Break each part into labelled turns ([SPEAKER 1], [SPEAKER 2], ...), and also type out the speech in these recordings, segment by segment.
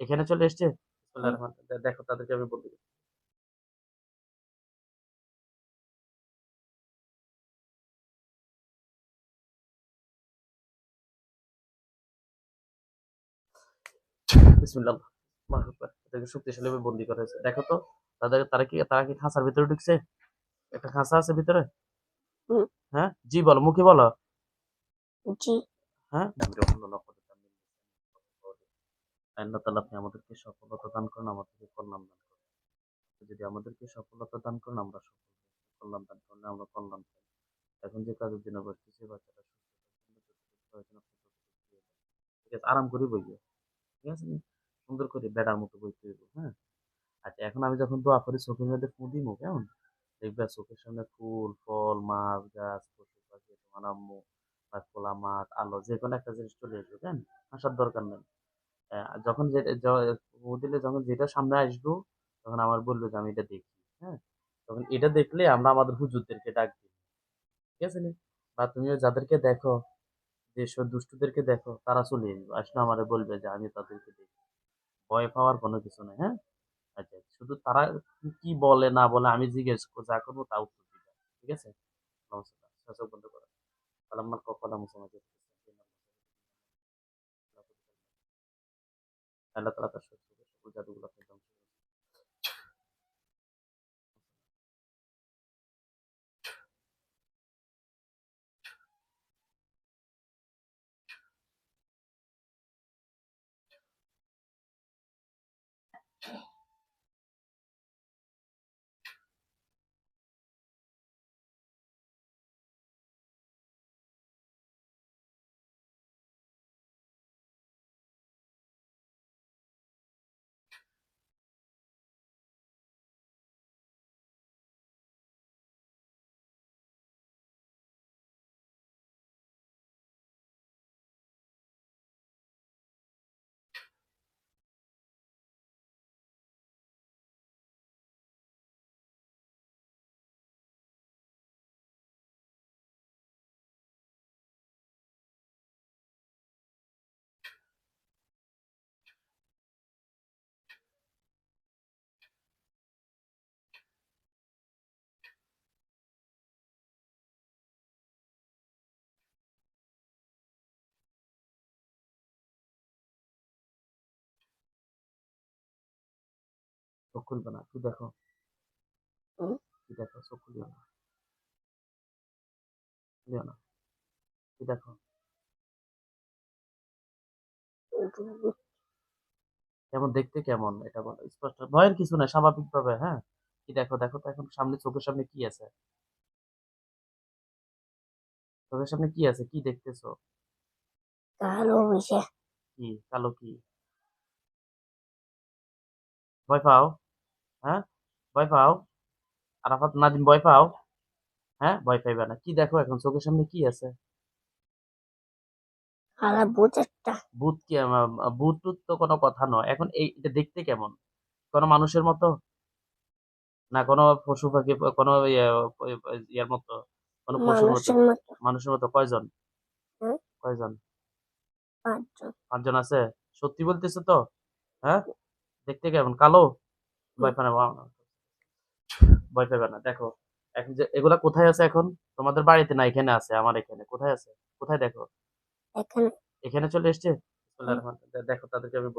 [SPEAKER 1] এখানে চলে এসছে? রহিম। দে- দেখো তাদেরকে আমি বলতে বিসমিল্লাহ শক্তিশালী ভাবে বন্দি করা হয়েছে। দেখো তো তাদের তারা কি তারা কি খাঁচার ভিতরে ঢুকছে? একটা খাঁচা আছে ভিতরে?
[SPEAKER 2] হুম।
[SPEAKER 1] হ্যাঁ? জি বলো মুখে বলো।
[SPEAKER 2] জি।
[SPEAKER 1] হ্যাঁ? আল্লাহ তালা আপনি আমাদেরকে সফলতা দান করেন, আমাদেরকে কল্যাণ দান করেন। যদি আমাদেরকে সফলতা দান করেন, আমরা সফল কল্যাণ দান করলে আমরা কল্যাণ পাই। এখন যে কাজের জন্য বসতেছি দেন। ঠিক আছে, আরাম করে বইবে। ঠিক আছে, সুন্দর করে বেড়ার মতো বইতে হইব হ্যাঁ? আচ্ছা এখন আমি যখন দোয়া করি, চোখের মধ্যে ফু কেমন? দেখবে চোখের সামনে ফুল, ফল, মাছ, গাছ, পশু পাখি, তোমার আম্মু, বা খোলা মাঠ, আলো যে কোনো একটা জিনিস চলে আসবে কেন আসার দরকার নেই। যখন যে, য- ফু দিলে যখন যেটা সামনে আসব, তখন আমার বলবে যে, আমি এটা দেখি। হ্যাঁ? তখন এটা দেখলে আমরা আমাদের হুজুরদেরকে ডাক দিই। ঠিক আছে নি? বা তুমিও যাদেরকে দেখো, যে সব দুষ্টুদেরকে দেখো, তারা চলে আসলে আমারে বলবে যে, আমি তাদেরকে দেখি। ভয় পাওয়ার কোনো কিছু নেই হ্যাঁ? আচ্ছা শুধু তারা কি বলে, না বলে আমি জিজ্ঞেস যা করব তা উত্তর দিবে। ঠিক আছে? নমস্কার বন্ধ করো। কালাম্মার কপালা মুসামাজি আল্লাহ তালা তার সত্য সকল জাদুগুলো আপনি ধ্বংস করুন। চোখ খুলবে না কি দেখো। কি দেখো চোখ খুলিও না। খুলিও না। কি দেখো। কেমন দেখতে কেমন? এটা বলো স্পষ্ট। ভয়ের কিছু না হ্যাঁ? কি দেখো দেখো তো এখন সামনে চোখের সামনে কি আছে? চোখের সামনে কি আছে? কি দেখতেছো?
[SPEAKER 2] কালো মিশে।
[SPEAKER 1] কি? কালো কি? ভয় পাও? হ্যাঁ? ভয় পাও? আরাফাত নাদিম ভয় পাও? হ্যাঁ? ভয় পাইবে না। কি দেখো এখন? চোখের সামনে কি আছে?
[SPEAKER 2] কালা ভূত একটা।
[SPEAKER 1] ভূত কি ভূত টুত তো কোনো কথা নয়। এখন এই এটা দেখতে কেমন? কোনো মানুষের মতো? না কোনো পশু পাখি কোনো ইয়ে- ইয়ার মতো? কোনো পশুর মতো?
[SPEAKER 2] মানুষের মতো।
[SPEAKER 1] কয়জন? কয়জন?
[SPEAKER 2] পাঁচজন।
[SPEAKER 1] পাঁচজন আছে? সত্যি বলতেছো তো? হ্যাঁ? দেখতে কেমন? কালো? ভয় পাবে না ভয় পাবে না। দেখো এখন যে এগুলা কোথায় আছে এখন? তোমাদের বাড়িতে না এখানে আছে আমার এখানে। কোথায় আছে? কোথায় দেখো?
[SPEAKER 2] এখানে
[SPEAKER 1] চলে এসছে? রহিম। দেখো তাদেরকে আমি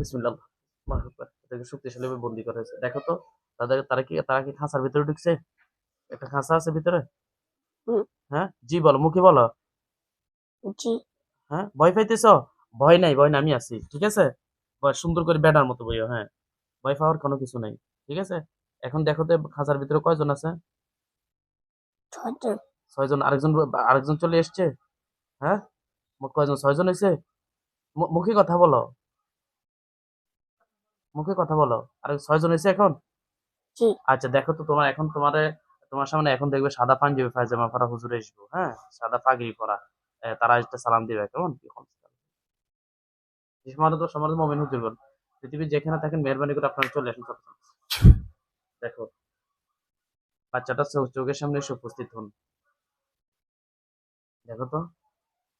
[SPEAKER 1] বিসমিল্লাহ। এদেরকে শক্তিশালী ভাবে বন্দি করা হয়েছে। দেখো তো তাদের তারা কি তারা কি খাঁচার ভিতরে ঢুকছে? একটা খাঁচা আছে ভিতরে? হ্যাঁ? জি বলো মুখে বলো।
[SPEAKER 2] জি।
[SPEAKER 1] হ্যাঁ? ভয় পাইতেছ? ভয় নাই ভয় নাই আমি আছি ঠিক আছে? ভয় সুন্দর করে বেড়ার মতো বইও হ্যাঁ। ভয় পাওয়ার কোনো কিছু নাই ঠিক আছে? এখন দেখো তো খাঁচার ভিতরে কয়জন আছে? ছয়জন। আরেকজন আরেকজন চলে এসছে? হ্যাঁ? মোট কয়জন ছয়জন হয়েছে? মুখে কথা বলো। মুখে কথা বলো। আর ছয়জন হয়েছে এখন? আচ্ছা দেখো তো তোমার এখন তোমার তোমার সামনে এখন দেখবে সাদা পাঞ্জাবি পায়জামা পরা হুজুর আসব হ্যাঁ? সাদা পাগড়ি পরা তারা একটা সালাম দিবে কেমন? কি সমাজ তো সমাজ মোমেন হুজুর বল। পৃথিবীর যেখানে থাকেন মেহরবানি করে আপনারা চলে আসুন দেখো বাচ্চাটা চোখের সামনে এসে উপস্থিত হন। দেখো তো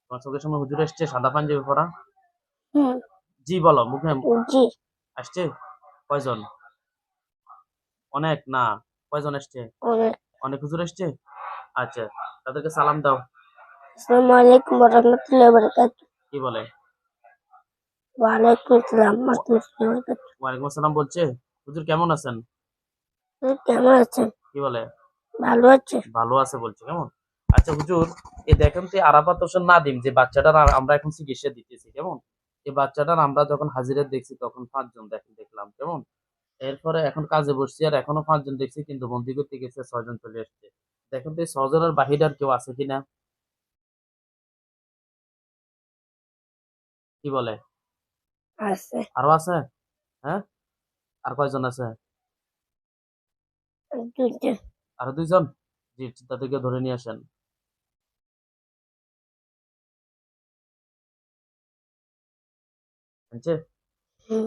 [SPEAKER 1] তোমার চোখের সামনে হুজুর এসছে সাদা পাঞ্জাবি পরা? জি বলো মুখে আসছে? কয়জন? অনেক? না কয়জন আসছে
[SPEAKER 2] অনেক।
[SPEAKER 1] অনেক হুজুর আসছে আচ্ছা তাদেরকে সালাম দাও।
[SPEAKER 2] আসসালামু আলাইকুম ওরহমতুল্লাহি ওয়াবারাকাতুহু।
[SPEAKER 1] কি বলে?
[SPEAKER 2] ওয়ালাইকুম আসসালাম ওরহমতুল্লাহি ওয়াবারাকাতুহু।
[SPEAKER 1] ওয়ালাইকুম আসসালাম বলছে। হুজুর কেমন আছেন?
[SPEAKER 2] কেমন আছেন?
[SPEAKER 1] কি বলে?
[SPEAKER 2] ভালো আছে।
[SPEAKER 1] ভালো আছে বলছে কেমন? আচ্ছা হুজুর এ দেখেন তো আরাফাত হোসেন নাদিম যে বাচ্চাটার আ- আমরা এখন চিকিৎসা দিতেছি কেমন? এই বাচ্চাটার আমরা যখন হাজিরা দেখছি তখন পাঁচজন দেখ দেখলাম কেমন? এরপরে এখন কাজে বসছি আর এখনও পাঁচজন দেখছি কিন্তু বন্দি করতে গেছে ছয়জন চলে এসছে দেখেন তো এই ছজনের বাহিরে আর কেউ আছে কিনা। কি বলে?
[SPEAKER 2] আছে।
[SPEAKER 1] আরও আছে? হ্যাঁ? আর কয়জন আছে? আরও দুইজন? জি তাদেরকে ধরে নিয়ে আসেন। আচ্ছা।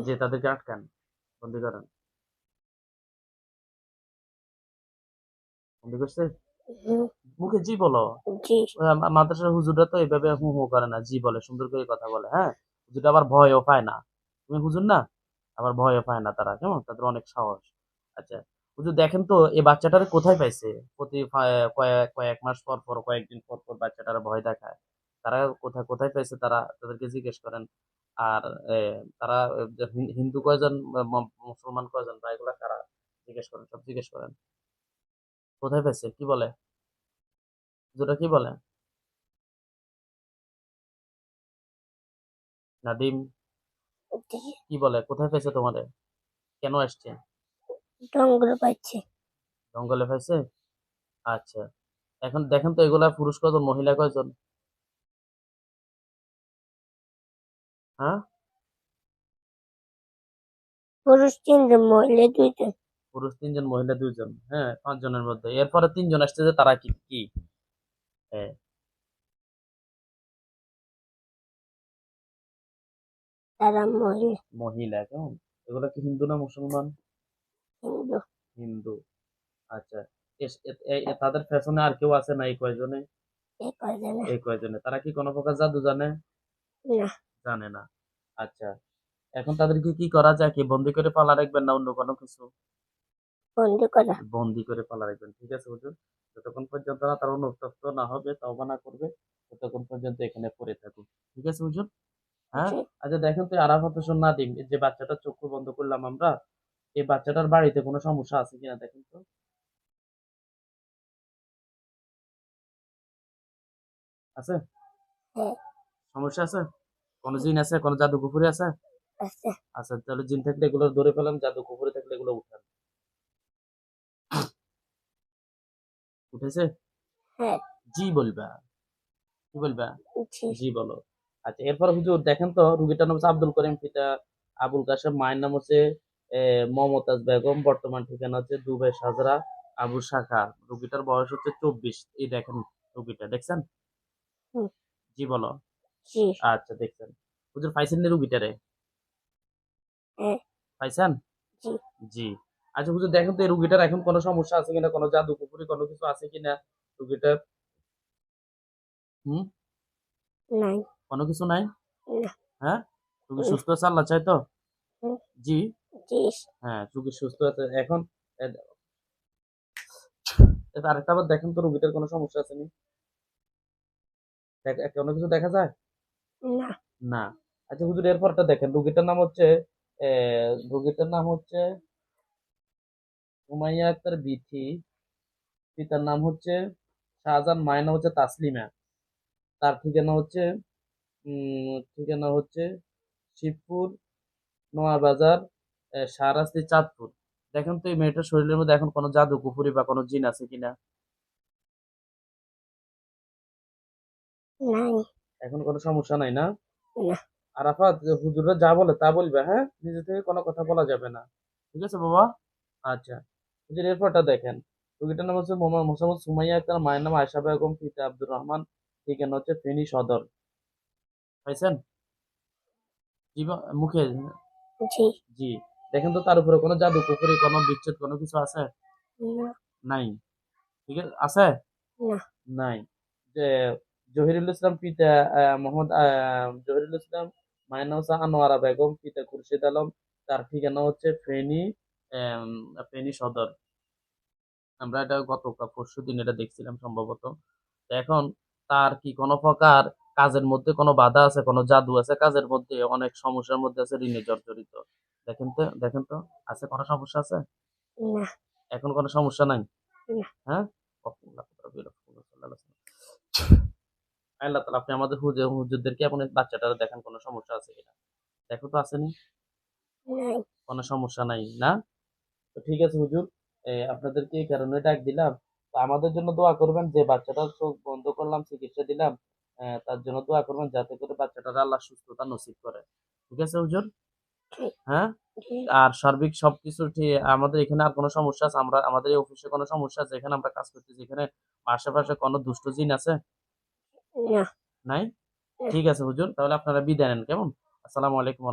[SPEAKER 1] যে তাদেরকে আটকান। বন্দি করেন। বন্দি করছে মুখে জি বলো। মাদ্রাসার হুজুররা তো এইভাবে হু হু করে না জি বলে সুন্দর করে কথা বলে হ্যাঁ? হুজুরটা আবার ভয়ও পায় না। তুমি হুজুর না? আবার ভয়ও পায় না তারা কেমন? তাদের অনেক সাহস। আচ্ছা হুজুর দেখেন তো এই বাচ্চাটার কোথায় পাইছে? প্রতি কয়েক কয়েক মাস পর পর কয়েকদিন পর পর বাচ্চাটার ভয় দেখায়। তারা কোথায় কোথায় পাইছে তারা? তাদেরকে জিজ্ঞেস করেন। আর তারা হিন্দু কয়জন মুসলমান কয়জন বা এগুলা কারা? জিজ্ঞেস করেন সব জিজ্ঞেস করেন। কোথায় পাইছে কি বলে? হুজুরা কি বলে? নাদিম কি বলে? কোথায় পাইছে তোমাদের? কেন আসছে
[SPEAKER 2] জঙ্গল পাইছে।
[SPEAKER 1] জঙ্গলে পাইছে? আচ্ছা। এখন দেখেন তো এগুলা পুরুষ কজন মহিলা কয়জন হ্যাঁ?
[SPEAKER 2] পুরুষ তিনজন মহিলা দুইজন।
[SPEAKER 1] পুরুষ তিনজন মহিলা দুইজন হ্যাঁ পাঁচ জনের মধ্যে। এরপরে তিনজন আসছে যে তারা কি? কি? হ্যাঁ
[SPEAKER 2] তারা মহিলা।
[SPEAKER 1] কেমন? এগুলা কি হিন্দু না মুসলমান?
[SPEAKER 2] হিন্দু।
[SPEAKER 1] হিন্দু। আচ্ছা তাদের ফ্যাশনে আর কেউ আছে না এই কয়জনে? এই কয়জনে? তারা কি কোনো প্রকার জাদু জানে? জানে না। আচ্ছা এখন তাদেরকে কি করা যায়? কি বন্দি করে পালা রাখবেন না অন্য কোনো কিছু?
[SPEAKER 2] বন্ধু করা।
[SPEAKER 1] বন্দি করে পালা রাখবেন ঠিক আছে হুজুর? যতক্ষণ পর্যন্ত না তারা অনুতপ্ত না হবে তওবা না করবে ততক্ষণ পর্যন্ত এখানে পড়ে থাকুক ঠিক আছে হুজুর? হ্যাঁ? আচ্ছা দেখেন তো আরাফাত হোসেন নাদিম যে বাচ্চাটার চক্ষু বন্ধ করলাম আমরা এই বাচ্চাটার বাড়িতে কোনো সমস্যা আছে কিনা দেখেন তো? আছে?
[SPEAKER 2] হ্যাঁ।
[SPEAKER 1] সমস্যা আছে? কোনো জিন আছে? কোনো জাদু কুকুরি আছে। আচ্ছা তাহলে জিন থাকলে এগুলো ধরে ফেলাম জাদু কুকুরি থাকলে এগুলো উঠান। উঠেছে
[SPEAKER 2] হ্যাঁ।
[SPEAKER 1] জি বলবা। কি বলবা?
[SPEAKER 2] জি।
[SPEAKER 1] বলো। আচ্ছা এরপর হুজুর দেখেন তো রুগীটার নাম হচ্ছে আব্দুল করিম পিতা আবুল কাসেম মায়ের নাম হচ্ছে মমতাজ বেগম বর্তমান ঠিকানা হচ্ছে দুবাই সাজরা আবু শাখা। রুগীটার বয়স হচ্ছে চব্বিশ। এই দেখেন রুগীটা দেখছেন? জি বলো। আচ্ছা দেখছেন। হুজুর পাইছেন নি রুগীটারে?
[SPEAKER 2] হ্যাঁ।
[SPEAKER 1] পাইছেন?
[SPEAKER 2] জি।
[SPEAKER 1] জি। আচ্ছা হুজুর দেখেন তো এই রুগীটার এখন কোনো সমস্যা আছে কিনা কোনো জাদু কুকুরি কোনো কিছু আছে কিনা রুগীটার? হুম?
[SPEAKER 2] নাই।
[SPEAKER 1] কোনো কিছু নাই? হ্যাঁ? রুগী সুস্থ আছে আল্লাহ চাই তো? জি? হ্যাঁ রুগী সুস্থ আছে। এখন এটা আরেকটা আবার দেখেন তো রুগীটার কোনো সমস্যা আছে নি? কোনো কিছু দেখা যায়?
[SPEAKER 2] না।
[SPEAKER 1] না। আচ্ছা হুজুর এরপরটা দেখেন রুগীটার নাম হচ্ছে রুগীটার নাম হচ্ছে হুমাইয়া আক্তার বিথি পিতার নাম হচ্ছে শাহজাহান মায়ের নাম হচ্ছে তাসলিমা। তার ঠিকানা হচ্ছে ঠিকানা হচ্ছে শিবপুর নোয়াবাজার এ, শাহরাস্তি চাঁদপুর। দেখেন তো এই মেয়েটার শরীরের মধ্যে এখন কোনো জাদু কুফুরি বা কোনো জিন আছে কিনা? এখন কোনো সমস্যা নাই না। আরাফাত যে হুজুররা যা বলে তা বলবে হ্যাঁ? নিজে থেকে কোনো কথা বলা যাবে না। ঠিক আছে বাবা? আচ্ছা। হুজুর এরপরটা দেখেন রুগীটার নাম হচ্ছে মোহাম্মদ মোসাম্মদ সুমাইয়া আক্তার মায়ের নাম আয়সা বেগম পিতা আব্দুর রহমান ঠিকানা হচ্ছে ফেনী সদর। পাইছেন? মুখে?
[SPEAKER 2] জি।
[SPEAKER 1] দেখেন তো তার উপরে কোনো জাদু কুকুরি কোনো বিচ্ছেদ কোনো কিছু আছে? নাই। ঠিক আছে আছে? নাই। যে জহিরুল ইসলাম পিতা মোহাম্মদ জহিরুল ইসলাম মাইনাসা আনোয়ারা বেগম পিতা খুরশিদ আলম তার ঠিকানা হচ্ছে ফেনী ফেনী সদর। আমরা এটা গত পরশু দিন এটা দেখছিলাম সম্ভবত। এখন তার কি কোনো প্রকার কাজের মধ্যে কোনো বাধা আছে কোনো জাদু আছে? কাজের মধ্যে অনেক সমস্যার মধ্যে আছে ঋণে জর্জরিত। দেখেন তো দেখেন তো আছে কোনো সমস্যা আছে?
[SPEAKER 2] না।
[SPEAKER 1] এখন কোনো সমস্যা নাই? হ্যাঁ? আল্লাহ তালা আপনি আমাদের হুজুর হুজুরদেরকে আপনি বাচ্চাটার দেখেন কোনো সমস্যা আছে কিনা? দেখো তো আসেনি? কোনো সমস্যা নাই না? তো ঠিক আছে হুজুর আপনাদেরকে এই কারণে ডাক দিলাম। তো আমাদের জন্য দোয়া করবেন যে বাচ্চাটার চোখ বন্ধ করলাম চিকিৎসা দিলাম তার জন্য দোয়া করবেন যাতে করে বাচ্চাটার আল্লাহ সুস্থতা নসিব করে। ঠিক আছে হুজুর? হ্যাঁ? আর সার্বিক সবকিছু ঠিক আমাদের এখানে আর কোনো সমস্যা আছে? আমরা আমাদের এই অফিসে কোনো সমস্যা আছে? এখানে আমরা কাজ করতেছি এখানে আশেপাশে কোনো দুষ্ট জিন আছে?
[SPEAKER 2] না।
[SPEAKER 1] নাই? ঠিক আছে হুজুর তাহলে আপনারা বিদায় নেন কেমন? আসসালামু আলাইকুম